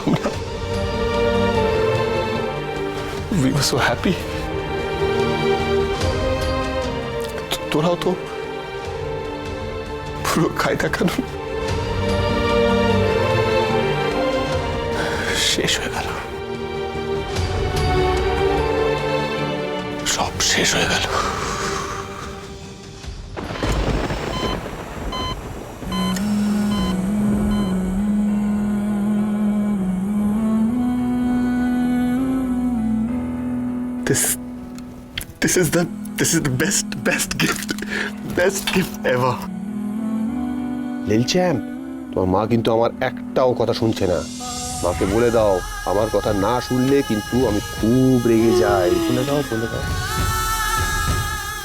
আমরা we were so happy. তোরাও তো পুরো কায়দা কানুন শেষ হয়ে গেল। সব শেষ হয়ে গেল। This, this is the, this is the best, best gift, best gift ever. লিলচ্যাম তোমার মা কিন্তু আমার একটাও কথা শুনছে না। মাকে বলে দাও আমার কথা না শুনলে কিন্তু আমি খুব রেগে যাই। বলে দাও বলে দাও।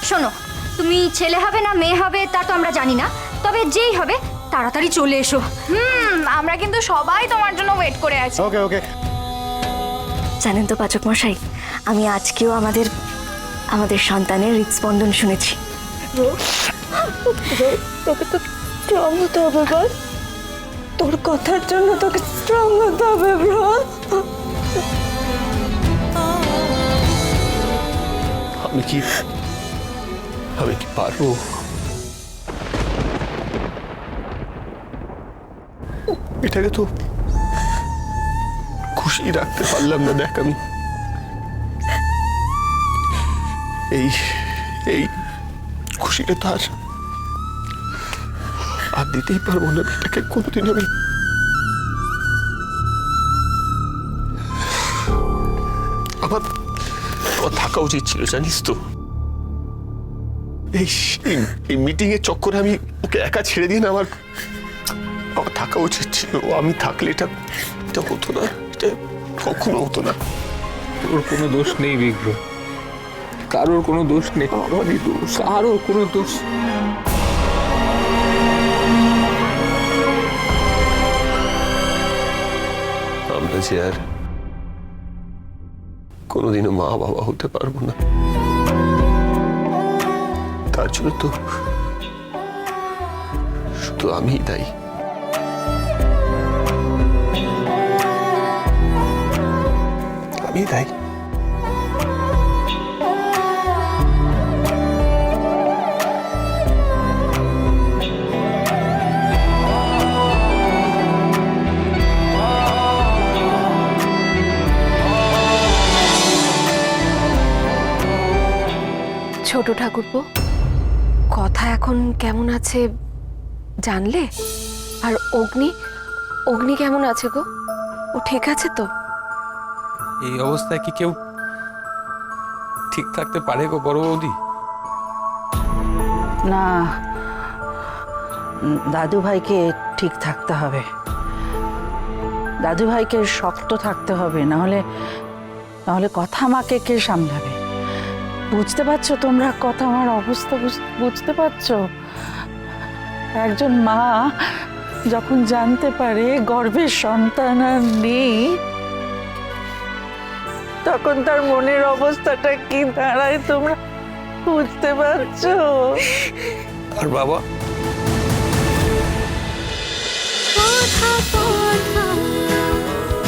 শোনো তুমি ছেলে হবে না মেয়ে হবে তা তো আমরা জানি না। তবে যেই হবে তাড়াতাড়ি চলে এসো। হুম আমরা কিন্তু সবাই তোমার জন্য ওয়েট করে আছি। ওকে ওকে জানেন তো পাচক মশাই আমি আজকেও আমাদের আমাদের সন্তানের হৃদস্পন্দন শুনেছি। তোকে তো স্ট্রং হতে হবে বল। তোর কথার জন্য তোকে স্ট্রং হতে হবে ব্রো আমি কি আমি কি পারব? এটাকে তো খুশি রাখতে পারলাম না দেখ আমি। এই এই খুশিটা তো আর আর দিতেই পারব না এটাকে কোনোদিন আমি। আমার থাকা উচিত ছিল, জানিস তো। এই, এই- মিটিং এর চক্করে আমি ওকে একা ছেড়ে দিয়ে না, আমার আমার থাকা উচিত ছিল। আমি থাকলে এটা এটা হতো না, এটা কখনো হতো না। ওর কোনো দোষ নেই বিগ্র কারোর কোনো দোষ নেই। আমারই দোষ কারোর কোনো দোষ। আমরা যে আর কোনোদিনও মা বাবা হতে পারব না। তার জন্য তো শুধু আমিই তাই আমি দায়ী। ছোট ঠাকুরপো কথা এখন কেমন আছে জানলে? আর অগ্নি অগ্নি কেমন আছে গো? ও ঠিক আছে তো? এই অবস্থায় কি কেউ ঠিক থাকতে পারে গো বড় বৌদি? না দাদু ভাইকে ঠিক থাকতে হবে। দাদু ভাইকে শক্ত থাকতে হবে নাহলে নাহলে কথা মাকে কে সামলাবে? বুঝতে পারছ তোমরা কথা? আমার অবস্থা বুঝ- বুঝতে পারছ? একজন মা যখন জানতে পারে গর্ভের সন্তান আর নেই তখন তার মনের অবস্থাটা কি দাঁড়ায় তোমরা বুঝতে পারছ? আর বাবা?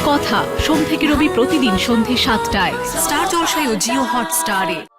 কথা সোম থেকে রবি প্রতিদিন সন্ধে সাতটায়। স্টার জলসায় ও জিও হটস্টারে।